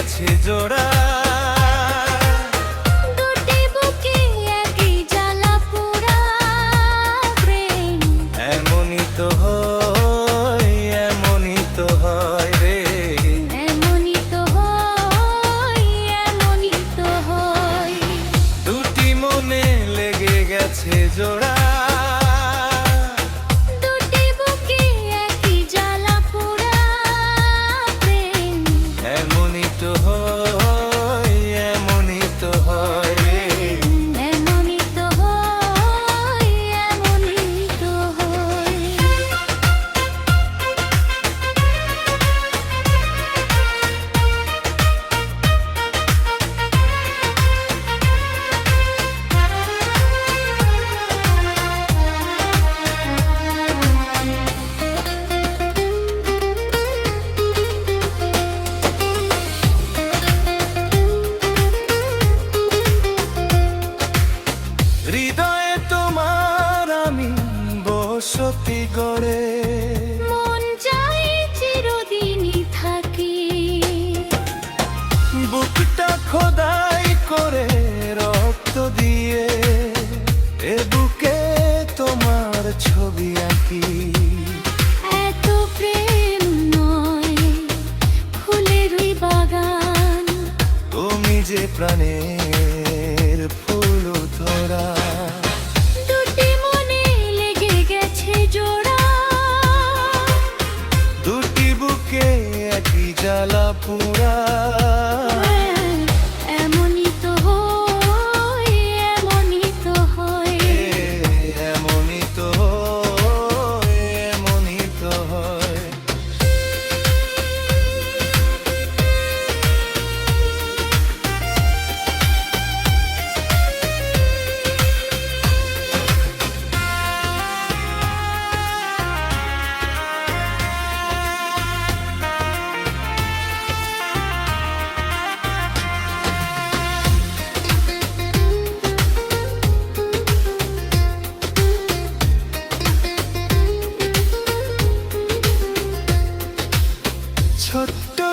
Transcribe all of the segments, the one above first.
গেছে জোড়া। করে। মন চাই চিরদিনই থাকি। বুকটা খোদাই করে রক্ত দিয়ে এ বুকে তোমার ছবি আঁকি। এত প্রেম নয় ফুলেরই বাগান। তুমি যে প্রাণের জ্বালা পুরা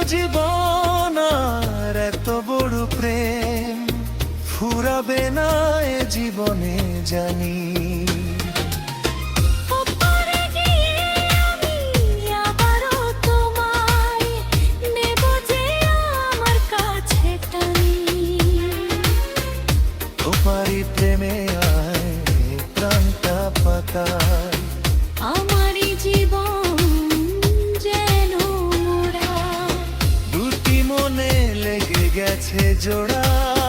জীবন আর এত বড় প্রেম ফুরাবে না এ জীবনে জানি। গেছে জোড়া।